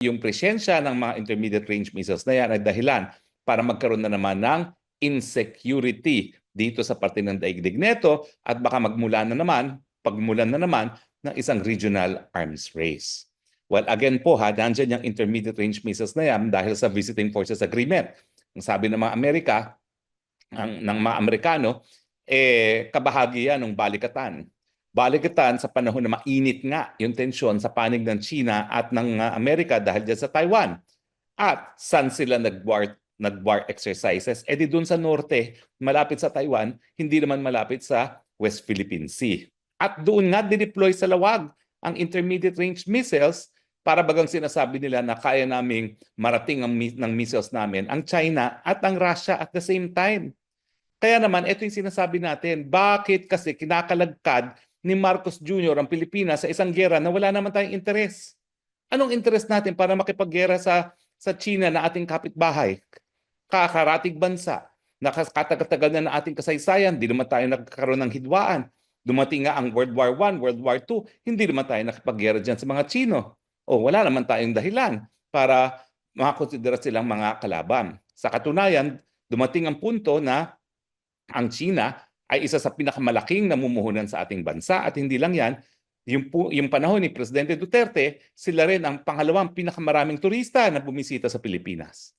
yung presensya ng mga intermediate range missiles na yan ay dahilan para magkaroon na naman ng insecurity dito sa parte ng daigdig neto at baka magmula na naman, pagmulan na naman ng isang regional arms race. Well, again po ha, nandyan yung intermediate range missiles na yan dahil sa Visiting Forces Agreement. Ang sabi ng mga Amerika, ang, ng mga Amerikano, eh, kabahagi yan ng balikatan. Balikatan sa panahon na mainit nga yung tensyon sa panig ng China at ng uh, Amerika dahil dyan sa Taiwan. At saan sila nag-war, nag-war exercises? Eh di doon sa norte, malapit sa Taiwan, hindi naman malapit sa West Philippine Sea. At doon nga dineploy sa lawag ang intermediate range missiles para bagang sinasabi nila na kaya naming marating ang, ng missiles namin ang China at ang Russia at the same time. Kaya naman, ito yung sinasabi natin, bakit kasi kinakalagkad ni Marcos Jr. ang Pilipinas sa isang gera na wala naman tayong interes? Anong interes natin para makipaggera sa sa China na ating kapitbahay? Kakaratig bansa, nakakatagal na na ating kasaysayan, di naman tayo nagkakaroon ng hidwaan. Dumating nga ang World War I, World War II, hindi naman tayo nakipaggera dyan sa mga Chino. O wala naman tayong dahilan para makakonsidera silang mga kalaban. Sa katunayan, dumating ang punto na ang China ay isa sa pinakamalaking namumuhunan sa ating bansa at hindi lang yan, yung, yung panahon ni Presidente Duterte, sila rin ang pangalawang pinakamaraming turista na bumisita sa Pilipinas.